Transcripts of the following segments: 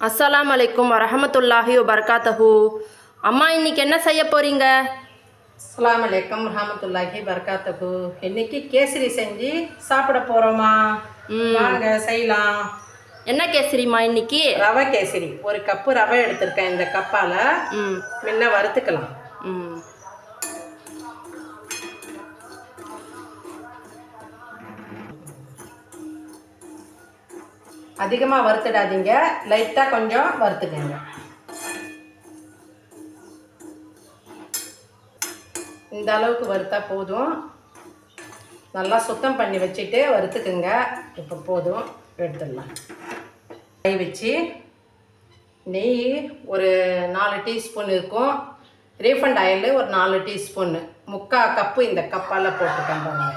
அஸ்ஸலாமு அலைக்கும் வரஹமத்துல்லாஹி வபரகாத்தஹு. அம்மா இன்னைக்கு என்ன செய்ய போறீங்க? அஸ்ஸலாமு அலைக்கும் ரஹமத்துல்லாஹி பரகாத்துஹு இன்னைக்கு கேசரி செஞ்சு சாப்பிட போறோமா வாங்க செய்யலாம். என்ன கேசரிம்மா இன்னைக்கு? ரவை கேசரி. ஒரு கப்பு ரவை எடுத்திருக்கேன் இந்த கப்பால. ம். முன்ன வறுத்துக்கலாம். ம். அதிகமாக வறுத்துடாதீங்க. லைட்டாக கொஞ்சம் வறுத்துக்கங்க. இந்த அளவுக்கு வறுத்தா போதும். நல்லா சுத்தம் பண்ணி வச்சுட்டு வறுத்துக்குங்க. இப்போ போதும். எடுத்துடலாம். கை வச்சு நெய் ஒரு நாலு டீஸ்பூன் இருக்கும். ரீஃபண்ட் ஆயில் ஒரு நாலு டீஸ்பூன். முக்கால் கப்பு இந்த கப்பால் போட்டுக்கேன் பாருங்க.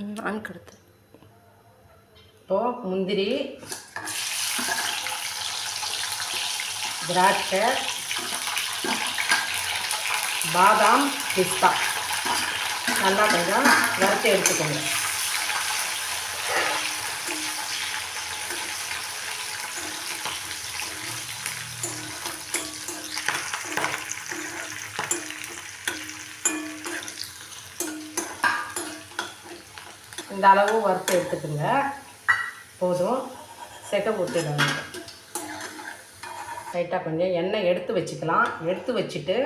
நான் கடுத்து இப்போ முந்திரி. திராட்சை. பாதாம் பிஸ்தா. நல்லா கொஞ்சம் வறுத்து எடுத்துக்கோங்க. இந்த அளவு வறுத்து எடுத்துக்கோங்க. போதும். செக்க போட்டுடுங்க லைட்டாக கொஞ்சம் எண்ணெய் எடுத்து வச்சுக்கலாம். எடுத்து வச்சுட்டு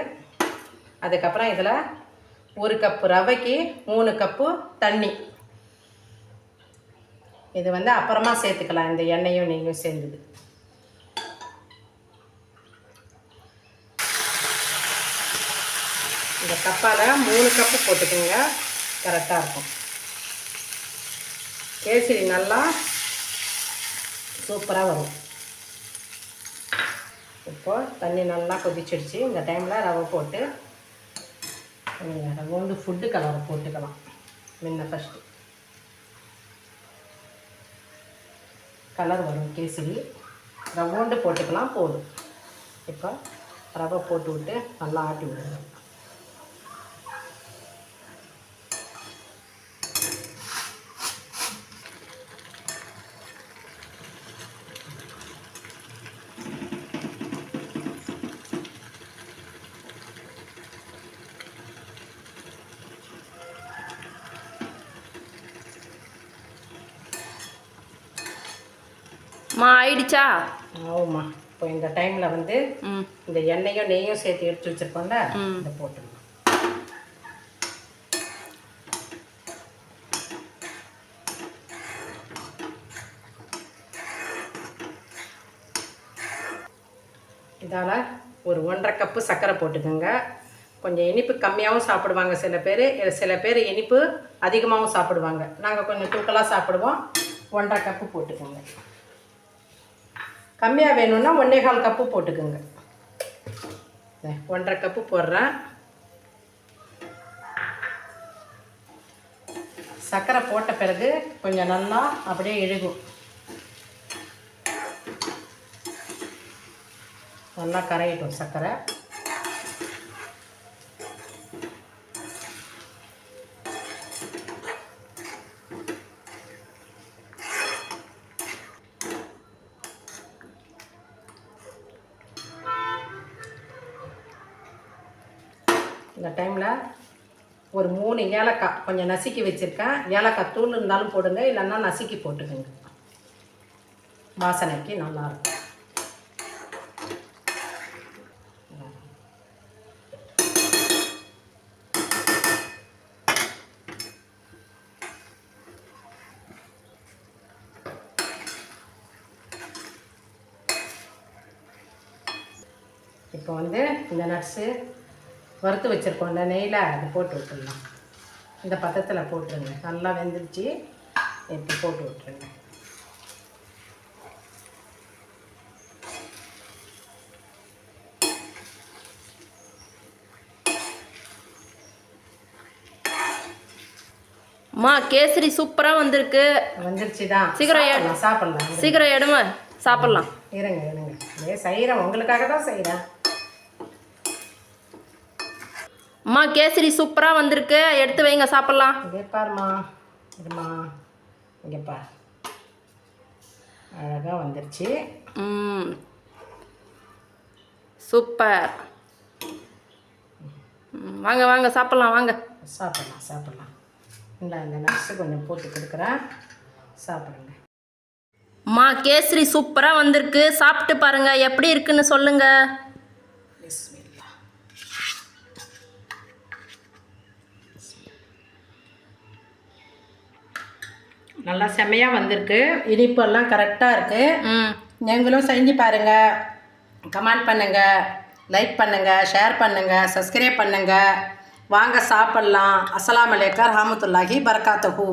அதுக்கப்புறம் இதில் ஒரு கப்பு ரவைக்கு மூணு கப்பு தண்ணி. இது வந்து அப்புறமா சேர்த்துக்கலாம். இந்த எண்ணெயும் நெய்யும் சேர்ந்தது இந்த கப்பால் மூணு கப்பு போட்டுக்கோங்க. கரெக்டாக இருக்கும். கேசரி நல்லா சூப்பராக வரும். இப்போ தண்ணி நல்லா கொதிச்சிடுச்சு. இந்த டைமில் ரவை போட்டு ரவை வந்து ஃபுட்டு கலரை போட்டுக்கலாம். முன்ன ஃபஸ்ட்டு கலர் வரும் கேசரி. ரவோண்டு போட்டுக்கலாம் போதும். இப்போ ரவை போட்டு விட்டு நல்லா ஆட்டி விடுவோம் அம்மா ஆயிடுச்சா? ஆமாம்மா இப்போ இந்த டைமில் வந்து ம். இந்த எண்ணெயும் நெய்யும் சேர்த்து எடுத்து வச்சுருக்கோம்ல ம். இதை போட்டுடலாம் இதால் ஒரு ஒன்றரை கப்பு சர்க்கரை போட்டுக்கோங்க. கொஞ்சம் இனிப்பு கம்மியாகவும் சாப்பிடுவாங்க சில பேர். சில பேர் இனிப்பு அதிகமாகவும் சாப்பிடுவாங்க. நாங்கள் கொஞ்சம் தூக்கலாக சாப்பிடுவோம். ஒன்றரை கப்பு போட்டுக்கோங்க. கம்மியாக வேணும்னா ஒன்றே கால் கப்பு போட்டுக்கோங்க. ஒன்றரை கப்பு போடுறேன். சர்க்கரை போட்ட பிறகு கொஞ்சம் நல்லா அப்படியே இழுகும் நல்லா கரையிட்டும் சர்க்கரை. இந்த டைமில் ஒரு மூணு ஏலக்காய் கொஞ்சம் நசுக்கி வச்சுருக்கேன். ஏலக்காய் தூள் இருந்தாலும் போடுங்க இல்லைன்னா நசுக்கி போட்டுக்கோங்க. வாசனைக்கு நல்லாயிருக்கும். இப்போ வந்து இந்த நட்ஸு வறுத்து வச்சுருக்கோம்ல நெய்யில் அது போட்டு விட்டுடலாம் இந்த பதத்தில் போட்டுருங்க. நல்லா வெந்துருச்சு. இப்போ போட்டு விட்டுருங்க. அம்மா கேசரி சூப்பராக வந்திருக்கு. வந்துருச்சு தான் சீக்கிரம் சாப்பிடலாம் சீக்கிரம் எடுமா? சாப்பிட்லாம். இருங்க இருங்க. செய்கிறேன் உங்களுக்காக தான் செய்கிறேன் அம்மா கேசரி சூப்பராக வந்திருக்கு. எடுத்து வைங்க சாப்பிட்லாம். இதே பாருமா இருமா இங்கே பார் அழகாக வந்துருச்சு. ம். சூப்பர். ம், வாங்க வாங்க சாப்பிட்லாம் வாங்க. சாப்பிடலாம் சாப்பிடலாம். இந்த இந்த நட்ஸு கொஞ்சம் போட்டு கொடுக்குறேன். சாப்பிடுங்க. அம்மா கேசரி சூப்பராக வந்திருக்கு. சாப்பிட்டு பாருங்க எப்படி இருக்குன்னு சொல்லுங்க. நல்லா செம்மையாக வந்திருக்கு. இனிப்பெல்லாம் கரெக்டாக இருக்குது நீங்களும் செஞ்சு பாருங்கள் கமெண்ட் பண்ணுங்கள் லைக் பண்ணுங்கள் ஷேர் பண்ணுங்கள் சப்ஸ்கிரைப் பண்ணுங்கள் வாங்க சாப்பிட்லாம். அஸ்ஸலாமு அலைக்கும் ரஹமத்துல்லாஹி பரகாத்துஹூ